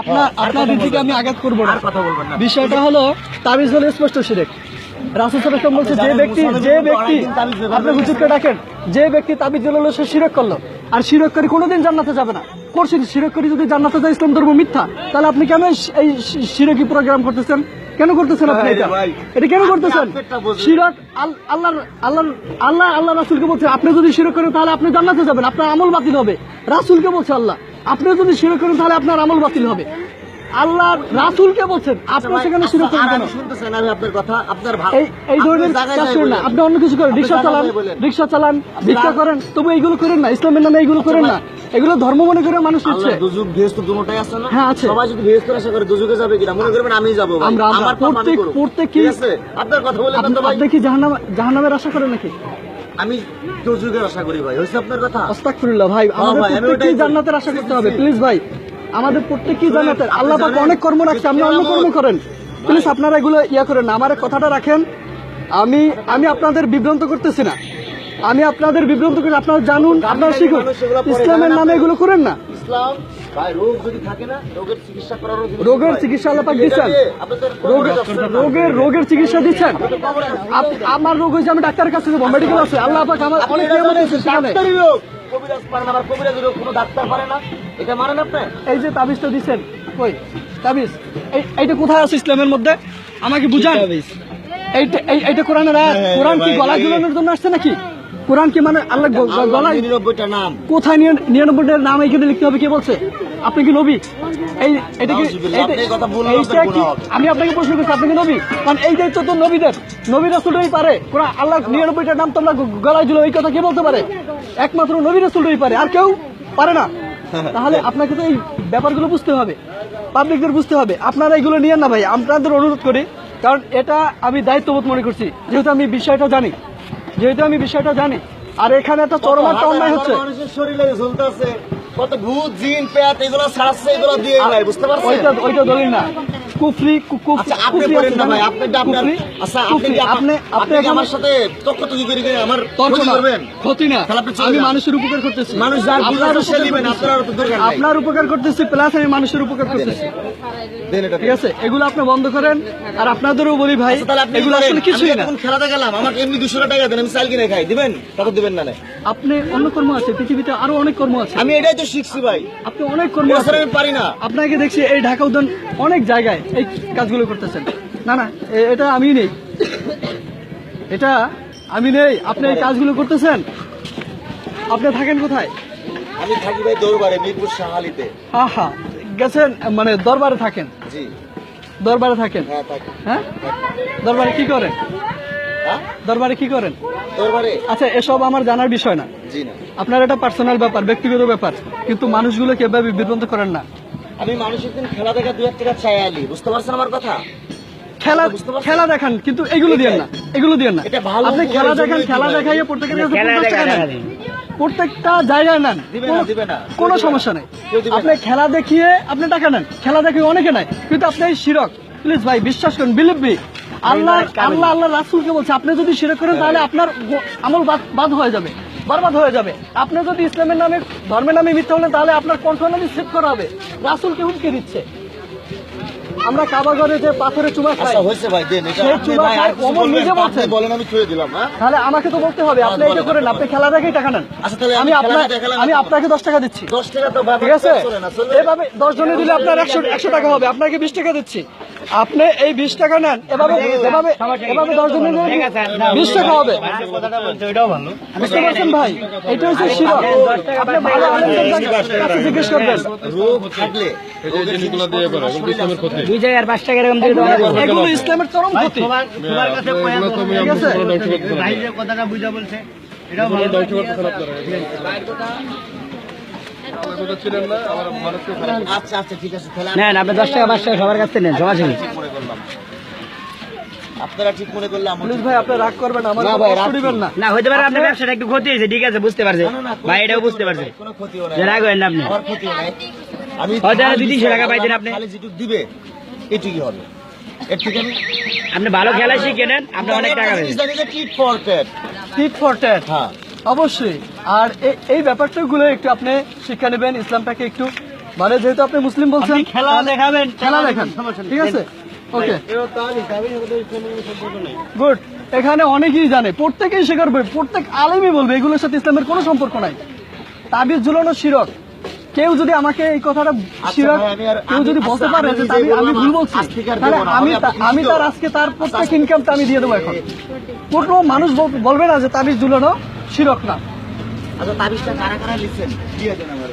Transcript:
আপনার আপনার রীতিকে আমি আঘাত করব না। বিষয়টা হলো তাবিজ হলো স্পষ্ট সিরেক। রাসুল সাল্লাম বলছে যে ব্যক্তি যে ব্যক্তি আপনি হুজুরকে ডাকেন যে ব্যক্তি তাবিজ সে শিরক করল। আর শিরক করে কোনোদিন জান্নাতে যাবে না। করছেন শিরক করে যদি জান্নাতে যায় ইসলাম ধর্ম মিথ্যা। তাহলে আপনি কেন এই শিরকি প্রোগ্রাম করতেছেন? কেন করতেছেন আপনি এটা? এটা কেন করতেছেন। শিরক আল্লাহ আল্লাহর আল্লাহর আল্লাহ আল্লাহ রাসুলকে বলছেন আপনি যদি শিরক করেন তাহলে আপনি জান্নাতে যাবেন আপনার আমল বাতিল হবে। রাসুলকে বলছে আল্লাহ আপনি যদি শিরক করেন তাহলে আপনার আমল বাতিল হবে। আল্লাহ রাসুলকে বলছেন। আপনি সেখানে শিরক করেন কেন শুনতেছেন আমি আপনার কথা আপনার এই এই ধরনের কাজ করেন না। আপনি অন্য কিছু করেন। রিক্সা চালান রিক্সা চালান ভিক্ষা করেন। তবু এইগুলো করেন না। ইসলামের নামে এইগুলো করেন না। এগুলো ধর্ম মনে করে মানুষ নিচ্ছে। ভেস্ত দুটোটাই আছে না? হ্যাঁ, আছে। সবাই যদি ভেস্ত আশা করে যাবে কিনা মনে করবেন আমি যাব। আমরা আমরা প্রত্যেক ঠিক আছে? আপনার কথা বলে আপনি তো ভাই আপনি কি জাহান্নাম জাহান্নামের আশা করেন নাকি? আমি দুজুকের আশা করি ভাই। হয়েছে আপনার কথা? আস্তাগফিরুল্লাহ ভাই। আমাদের ভাই, আমি প্রত্যেককেই ওটাই জান্নাতের আশা করতে হবে। প্লিজ ভাই। আমাদের প্রত্যেককেই জান্নাতের আল্লাহ পাক অনেক কর্ম রাখছে আপনি অন্য কর্ম করেন। প্লিজ আপনারা এগুলো ইয়া করেন আমার কথাটা রাখেন। আমি আমি আপনাদের বিভ্রান্ত করতেছি না। আমি আপনাদের বিভ্রান্ত করি আপনারা জানুন আপনারা শিখুন। ইসলামের নামে এগুলো করেন না। রোগের চিকিৎসা দিচ্ছেন। রোগের রোগের রোগের চিকিৎসা দিচ্ছেন। আমার রোগ হয়েছে আমি ডাক্তারের কাছে যাব মেডিকেল আছে। আল্লাহ পাক আমার অনেক কবিরাজ পারে না আবার কবিরাজ রোগ কোনো ডাক্তার পারে না। এটা মানেন আপনি? এই যে তাবিজটা দিচ্ছেন। কই? তাবিজ? এই এইটা কোথায় আছে ইসলামের মধ্যে? আমাকে বুঝান। এইটা এইটা কোরআনের আয়াত। হ্যাঁ, কোরআন কি ভাই। ঝুলানোর জন্য আসছে নাকি? কোরআন কি মানে আল্লাহ গ- গ- নিরানব্বইটা নাম। কোথায় নিয়ে- নিরানব্বইটার নাম এখানে লিখতে হবে? কে বলছে? আপনি কি নবী? এই এটা কি আমি আপনাকে প্রশ্ন করছি আপনি কি নবী? কারণ এই দায়িত্ব তো নবীদের নবী রাসুলই পারে। কোরআন আল্লাহ নিরানব্বইটার নাম তোমরা গলায় ঝুলো এই কথা কে বলতে পারে? একমাত্র নবী রাসুলই পারে আর কেউ পারে না। তাহলে আপনাকে তো এই ব্যাপারগুলো বুঝতে হবে পাবলিকদের বুঝতে হবে। আপনারা এগুলো নিয়েন না ভাই আপনাদের অনুরোধ করি কারণ এটা আমি দায়িত্ববোধ মনে করছি যেহেতু আমি বিষয়টা জানি যেহেতু আমি বিষয়টা জানি। আর এখানে একটা চরম একটা অন্যায় হচ্ছে। শরীরে ঝুলতেছে কত ভূত জিন পেয়াত এগুলো ছাড়াচ্ছে এগুলো দিয়ে বুঝতে পারছেন? ওইটা ওইটা দলিল না। কুফরি আচ্ছা আপনি বলেন না ভাই আপনি আচ্ছা আপনি। আপনি আমার সাথে করে করে আমার ক্ষতি করবেন। ক্ষতি না। আমি মানুষের উপকার করতেছি। মানুষ যার আপনার সে আপনার দরকার আপনার উপকার করতেছি প্লাস আমি মানুষের উপকার করতেছি। দেন এটা। ঠিক আছে? এগুলো আপনি বন্ধ করেন। আর আপনাদেরও বলি ভাই আচ্ছা, এগুলো আসলে কিছুই না। খেলাতে গেলাম আমাকে এমনি দুশো টাকা দেন আমি চাল কিনে খাই। দিবেন? টাকা দিবেন না না? আপনি অন্য কর্ম আছে পৃথিবীতে আরও অনেক কর্ম আছে। আমি এটাই তো শিখছি ভাই। আপনি অনেক কর্ম আছে। আমি পারি না। আপনাকে দেখছি এই ঢাকা উদ্যান অনেক জায়গায়। এই কাজগুলো করতেছেন। না না এটা আমি নেই। এটা আমি নেই। আপনি এই কাজগুলো করতেছেন? আপনি থাকেন কোথায়? আমি থাকি ভাই দৌড়বারে মিরপুর শাহালিতে হা হা গেছেন মানে দরবারে থাকেন? জি। দরবারে থাকেন? হ্যাঁ হ্যাঁ? দরবারে কি করেন? হ্যাঁ? দরবারে কি করেন? দৌড়বারে আচ্ছা এসব আমার জানার বিষয় না। জি না। আপনার এটা পার্সোনাল ব্যাপার ব্যক্তিগত ব্যাপার। কিন্তু মানুষগুলো কীভাবে বিভ্রান্ত করেন না। আমি মানুষের দিন খেলা দেখা দু এক টাকা চাই আলি। বুঝতে পারছেন আমার কথা? খেলা খেলা দেখান কিন্তু এগুলো দিয়েন না এগুলো দিয়েন না। আপনি খেলা দেখান খেলা দিবেন। দেখাইয়ে প্রত্যেকের কাছে খেলা 50 টাকা নেন। প্রত্যেকটা জায়গায় নেন। দিবে কোনো- সমস্যা। নেই। আপনি খেলা দেখিয়ে আপনি টাকা নেন। খেলা দেখিয়ে অনেকে নেয় কিন্তু আপনি শিরক। প্লিজ ভাই বিশ্বাস করেন বিলিভ মি আল্লাহ আল্লাহ আল্লাহ রাসুলকে বলছে আপনি যদি শিরক করেন তাহলে আপনার আমল বাদ- বাদ হয়ে যাবে। বরবাদ হয়ে যাবে। আপনি যদি ইসলামের নামে, ধর্মের নামে মিথ্যা বলেন, তাহলে আপনার কণ্ঠ নামে সেভ করা হবে। রাসুলকে হুমকি দিচ্ছে। আমরা কাবাগরে যে পাথরে চুমা খাই আচ্ছা হয়েছে ভাই দেন এটা বলবেন? নিজে আপনি বলছেন। বলেন আমি ছুঁয়ে দিলাম হ্যাঁ তাহলে আমাকে তো বলতে হবে আপনি আচ্ছা, এটা করেন আপনি খেলা দেখেই টাকা নেন আচ্ছা, তাহলে আমি আপনাকে দেখালাম আমি আপনাকে দশ টাকা দিচ্ছি দশ টাকা তো ভাই ঠিক আছে চলে না চলে এভাবে দশ জনে দিলে আপনার একশো একশো টাকা হবে আপনাকে বিশ টাকা দিচ্ছি আপনি এই বিশ টাকা নেন এভাবে এভাবে এভাবে দশ জনে দিলে বিশ টাকা হবে কথাটা বলছে ওইটাও ভালো বুঝতে পারছেন ভাই এটা হচ্ছে শিরক আপনি ভালো আলেমদের কাছে জিজ্ঞেস করবেন রোগ থাকলে দুই জায়গায় পাঁচ টাকা এরকম দিয়ে এগুলো- ইসলামের চরম ক্ষতি। তোমার কাছে কয়া ঠিক আছে। ভাই যে কথাটা বুঝা বলছে। এটাও ভালো আচ্ছা আচ্ছা ঠিক আছে তাহলে নেন আপনি দশ টাকা পাঁচ টাকা সবার কাছ থেকে নেন সমাজ আমি ঠিক করলাম আপনারা ঠিক মনে করলে আমার ভাই আপনি রাগ করবেন আমার না ভাই, রাগ দিবেন না। না হতে পারে আপনার ব্যবসাটা একটু ক্ষতি হয়েছে ঠিক আছে বুঝতে পারছে। ভাই এটাও বুঝতে পারছে। কোনো ক্ষতিও নাই। যে রাগ হয়েন না আপনি। আমার আমি হয়তো দুই তিনশো টাকা পাইতেন আপনি। খালি যেটুকু দিবে এটুকুই হবে। এর থেকে আমি আপনি ভালো খেলা শিখে নেন আপনি অনেক টাকা tit for tat tit for tat হ্যাঁ। অবশ্যই। আর এই ব্যাপারটাগুলো একটু আপনি শিক্ষা নেবেন ইসলামটাকে একটু মানে যেহেতু আপনি মুসলিম বলছেন খেলা দেখাবেন, খেলা দেখান। ঠিক আছে? ওকে গুড এখানে অনেকেই জানে প্রত্যেকেই শেখার করবে প্রত্যেক আলেমই বলবে এগুলোর সাথে ইসলামের কোনো সম্পর্ক নাই। তাবিজ ঝুলানো শিরক। কেউ যদি আমাকে এই কথাটা শিরক আমি কেউ যদি আমি- বলতে আচ্ছা, পারে আমি যে আমি ভুল বলছি। তাহলে আমি আমি। তার আজকে তার প্রত্যেক ইনকামটা আমি দিয়ে দেবো এখন। কোনো মানুষ বল- বলবে না যে তাবিজ ঝুলানো শিরক না আচ্ছা তাবিজটা কারা কারা লিখছেন দিয়ে দেন আমার।